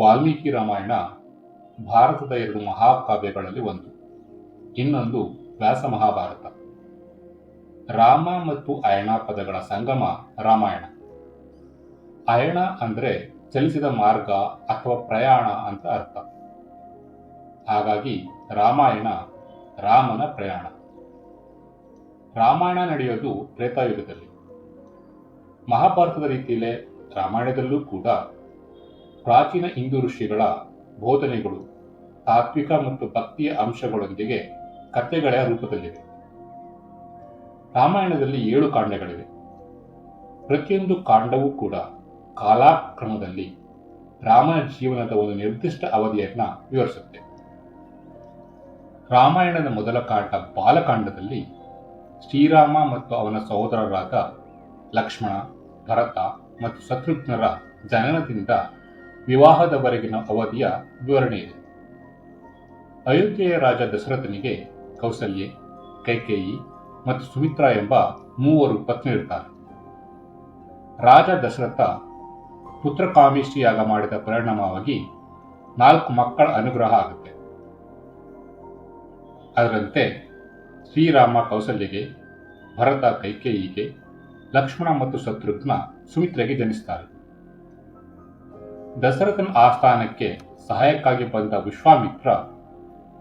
ವಾಲ್ಮೀಕಿ ರಾಮಾಯಣ ಭಾರತದ ಎರಡು ಮಹಾಕಾವ್ಯಗಳಲ್ಲಿ ಒಂದು. ಇನ್ನೊಂದು ವ್ಯಾಸ ಮಹಾಭಾರತ. ರಾಮ ಮತ್ತು ಅಯಣ ಪದಗಳ ಸಂಗಮ ರಾಮಾಯಣ. ಅಯಣ ಅಂದ್ರೆ ಚಲಿಸಿದ ಮಾರ್ಗ ಅಥವಾ ಪ್ರಯಾಣ ಅಂತ ಅರ್ಥ. ಹಾಗಾಗಿ ರಾಮಾಯಣ ರಾಮನ ಪ್ರಯಾಣ. ರಾಮಾಯಣ ನಡೆಯೋದು ತ್ರೇತಾಯುಗದಲ್ಲಿ. ಮಹಾಭಾರತದ ರೀತಿಯಲ್ಲೇ ರಾಮಾಯಣದಲ್ಲೂ ಕೂಡ ಪ್ರಾಚೀನ ಹಿಂದೂ ಋಷಿಗಳ ಬೋಧನೆಗಳು ತಾತ್ವಿಕ ಮತ್ತು ಭಕ್ತಿಯ ಅಂಶಗಳೊಂದಿಗೆ ಕಥೆಗಳ ರೂಪದಲ್ಲಿವೆ. ರಾಮಾಯಣದಲ್ಲಿ ಏಳು ಕಾಂಡಗಳಿವೆ. ಪ್ರತಿಯೊಂದು ಕಾಂಡವೂ ಕೂಡ ಕಾಲಾಕ್ರಮದಲ್ಲಿ ರಾಮನ ಜೀವನದ ಒಂದು ನಿರ್ದಿಷ್ಟ ಅವಧಿಯನ್ನ ವಿವರಿಸುತ್ತೆ. ರಾಮಾಯಣದ ಮೊದಲ ಕಾಂಡ ಬಾಲಕಾಂಡದಲ್ಲಿ ಶ್ರೀರಾಮ ಮತ್ತು ಅವನ ಸಹೋದರರಾದ ಲಕ್ಷ್ಮಣ, ಭರತ ಮತ್ತು ಶತ್ರುಘ್ನರ ಜನನದಿಂದ ವಿವಾಹದವರೆಗಿನ ಅವಧಿಯ ವಿವರಣೆ ಇದೆ. ಅಯೋಧ್ಯೆಯ ರಾಜ ದಶರಥನಿಗೆ ಕೌಸಲ್ಯೆ, ಕೈಕೇಯಿ ಮತ್ತು ಸುಮಿತ್ರಾ ಎಂಬ ಮೂವರು ಪತ್ನಿಯಿರ್ತಾರೆ ರಾಜ ದಶರಥ ಪುತ್ರಕಾಮೇಷ್ಟಿಯಾಗ ಮಾಡಿದ ಪರಿಣಾಮವಾಗಿ ನಾಲ್ಕು ಮಕ್ಕಳ ಅನುಗ್ರಹ ಆಗುತ್ತೆ. ಅದರಂತೆ ಶ್ರೀರಾಮ ಕೌಸಲ್ಯಗೆ, ಭರತ ಕೈಕೇಯಿಗೆ, ಲಕ್ಷ್ಮಣ ಮತ್ತು ಶತ್ರುಘ್ನ ಸುಮಿತ್ರೆಗೆ ಜನಿಸ್ತಾರೆ. ದಶರಥನ ಆಸ್ಥಾನಕ್ಕೆ ಸಹಾಯಕ್ಕಾಗಿ ಬಂದ ವಿಶ್ವಾಮಿತ್ರ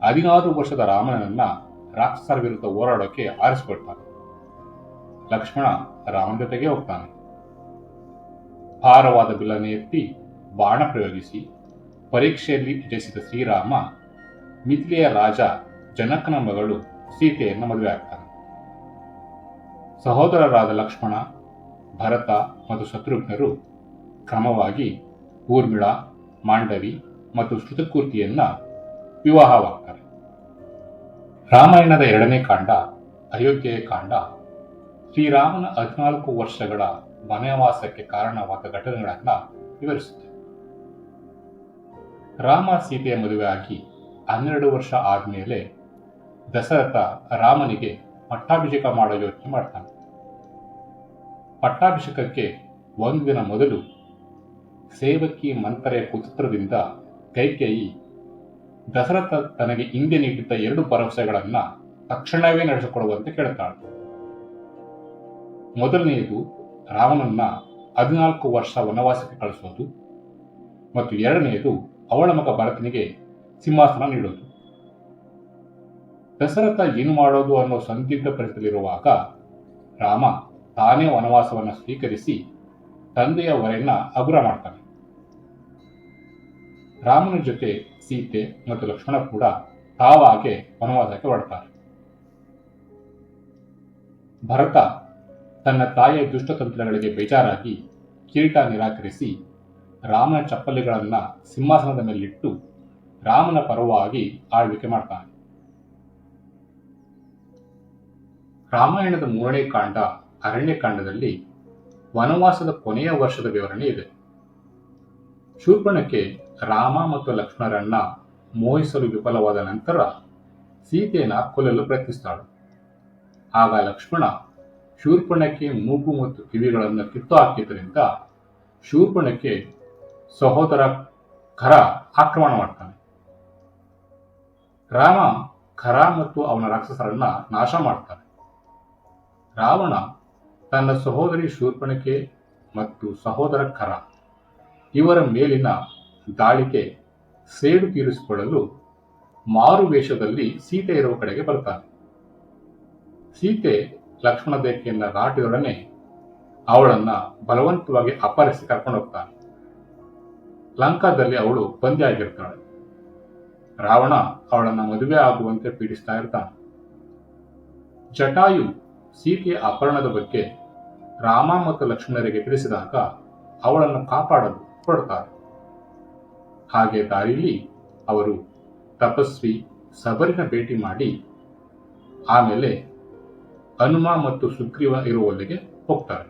ಹದಿನಾರು ವರ್ಷದ ರಾಮನನ್ನ ರಾಕ್ಷಸರ ವಿರುದ್ಧ ಹೋರಾಡೋಕೆ ಆರಿಸಿಕೊಳ್ತಾನೆ ಲಕ್ಷ್ಮಣ ರಾಮನ ಜೊತೆಗೆ ಹೋಗ್ತಾನೆ. ಭಾರವಾದ ಬಿಲ್ಲನ್ನು ಎತ್ತಿ ಬಾಣ ಪ್ರಯೋಗಿಸಿ ಪರೀಕ್ಷೆಯಲ್ಲಿ ಜಯಿಸಿದ ಶ್ರೀರಾಮ, ಮಿಥಿಲೆಯ ರಾಜ ಜನಕನ ಮಗಳು ಸೀತೆಯನ್ನು ಮದುವೆ ಆಗ್ತಾನೆ. ಸಹೋದರರಾದ ಲಕ್ಷ್ಮಣ, ಭರತ ಮತ್ತು ಶತ್ರುಘ್ನರು ಕ್ರಮವಾಗಿ ಊರ್ಮಿಳಾ, ಮಾಂಡವಿ ಮತ್ತು ಶ್ರುತಕೂರ್ತಿಯನ್ನ ವಿವಾಹವಾಗ್ತಾರೆ. ರಾಮಾಯಣದ ಎರಡನೇ ಕಾಂಡ, ಅಯೋಧ್ಯೆಯ ಕಾಂಡ, ಶ್ರೀರಾಮನ ಹದಿನಾಲ್ಕು ವರ್ಷಗಳ ವನವಾಸಕ್ಕೆ ಕಾರಣವಾದ ಘಟನೆಗಳನ್ನ ವಿವರಿಸುತ್ತೆ. ರಾಮ ಸೀತೆಯ ಮದುವೆಯಾಗಿ ಹನ್ನೆರಡು ವರ್ಷ ಆದಮೇಲೆ ದಶರಥ ರಾಮನಿಗೆ ಪಟ್ಟಾಭಿಷೇಕ ಮಾಡೋ ಯೋಚನೆ ಮಾಡ್ತಾನೆ. ಪಟ್ಟಾಭಿಷೇಕಕ್ಕೆ ಒಂದು ದಿನ ಮೊದಲು ಸೇವಕಿ ಮಂತರೆಯ ಕುತಂತ್ರದಿಂದ ಕೈಕೇಯಿ ದಶರಥ ತನಗೆ ಹಿಂದೆ ನೀಡಿದ್ದ ಎರಡು ಭರವಸೆಗಳನ್ನ ತಕ್ಷಣವೇ ನಡೆಸಿಕೊಡುವಂತೆ ಕೇಳುತ್ತಾಳೆ ಮೊದಲನೆಯದು ರಾಮನನ್ನ ಹದಿನಾಲ್ಕು ವರ್ಷ ವನವಾಸಕ್ಕೆ ಕಳಿಸೋದು ಮತ್ತು ಎರಡನೆಯದು ಅವಳ ಮಗ ಭರತನಿಗೆ ಸಿಂಹಾಸನ ನೀಡೋದು. ದಶರಥ ಏನು ಮಾಡೋದು ಅನ್ನೋ ಸಂದಿಗ್ಧ ಪರಿಸ್ಥಿತಿಯಲ್ಲಿರುವಾಗ ರಾಮ ತಾನೇ ವನವಾಸವನ್ನು ಸ್ವೀಕರಿಸಿ ತಂದೆಯ ವರೆಯನ್ನ ಹಗುರ ಮಾಡ್ತಾನೆ. ರಾಮನ ಜೊತೆ ಸೀತೆ ಮತ್ತು ಲಕ್ಷ್ಮಣ ಕೂಡ ತಾವಾಗೆ ವನವಾಸಕ್ಕೆ ಹೊರಡ್ತಾರೆ. ಭರತ ತನ್ನ ತಾಯಿಯ ದುಷ್ಟತಂತ್ರಗಳಿಗೆ ಬೇಜಾರಾಗಿ ಕಿರೀಟ ನಿರಾಕರಿಸಿ ರಾಮನ ಚಪ್ಪಲಿಗಳನ್ನ ಸಿಂಹಾಸನದ ಮೇಲಿಟ್ಟು ರಾಮನ ಪರವಾಗಿ ಆಳ್ವಿಕೆ ಮಾಡ್ತಾನೆ. ರಾಮಾಯಣದ ಮೂರನೇ ಕಾಂಡ ಅರಣ್ಯಕಾಂಡದಲ್ಲಿ ವನವಾಸದ ಕೊನೆಯ ವರ್ಷದ ವಿವರಣೆ ಇದೆ. ಶೂರ್ಪಣಕ್ಕೆ ರಾಮ ಮತ್ತು ಲಕ್ಷ್ಮಣರನ್ನ ಮೋಹಿಸಲು ವಿಫಲವಾದ ನಂತರ ಸೀತೆಯನ್ನು ಕೊಲ್ಲಲು ಪ್ರಯತ್ನಿಸ್ತಾಳು. ಆಗ ಲಕ್ಷ್ಮಣ ಶೂರ್ಪಣಕ್ಕೆ ಮೂಗು ಮತ್ತು ಕಿವಿಗಳನ್ನು ಕಿತ್ತು ಹಾಕಿದ್ದರಿಂದ ಶೂರ್ಪಣಕ್ಕೆ ಸಹೋದರ ಖರ ಆಕ್ರಮಣ ಮಾಡ್ತಾನೆ. ರಾಮ ಖರ ಮತ್ತು ಅವನ ರಾಕ್ಷಸರನ್ನ ನಾಶ ಮಾಡ್ತಾನೆ. ರಾವಣ ತನ್ನ ಸಹೋದರಿ ಶೂರ್ಪಣಕ್ಕೆ ಮತ್ತು ಸಹೋದರ ಖರ ಇವರ ಮೇಲಿನ ದಾಳಿಗೆ ಸೇಡು ತೀರಿಸಿಕೊಳ್ಳಲು ಮಾರು ವೇಷದಲ್ಲಿ ಸೀತೆ ಇರುವ ಕಡೆಗೆ ಬರ್ತಾನೆ. ಸೀತೆ ಲಕ್ಷ್ಮಣ ದೇಖೆಯನ್ನ ದಾಟಿದೊಡನೆ ಅವಳನ್ನ ಬಲವಂತವಾಗಿ ಅಪಹರಿಸಿ ಕರ್ಕೊಂಡು ಹೋಗ್ತಾನೆ. ಲಂಕಾದಲ್ಲಿ ಅವಳು ಬಂದಿ ಆಗಿರ್ತಾಳೆ ರಾವಣ ಅವಳನ್ನ ಮದುವೆ ಆಗುವಂತೆ ಪೀಡಿಸ್ತಾ ಇರ್ತಾನೆ. ಜಟಾಯು ಸೀತೆಯ ಅಪಹರಣದ ಬಗ್ಗೆ ರಾಮ ಮತ್ತು ಲಕ್ಷ್ಮಣರಿಗೆ ತಿಳಿಸಿದಾಗ ಅವಳನ್ನು ಕಾಪಾಡಲು ಹೊರಡ್ತಾರೆ ಹಾಗೆ ದಾರಿಯಲ್ಲಿ ಅವರು ತಪಸ್ವಿ ಸಬರಿನ ಭೇಟಿ ಮಾಡಿ ಆಮೇಲೆ ಹನುಮ ಮತ್ತು ಸುಗ್ರೀವ ಇರುವಲ್ಲಿಗೆ ಹೋಗ್ತಾರೆ.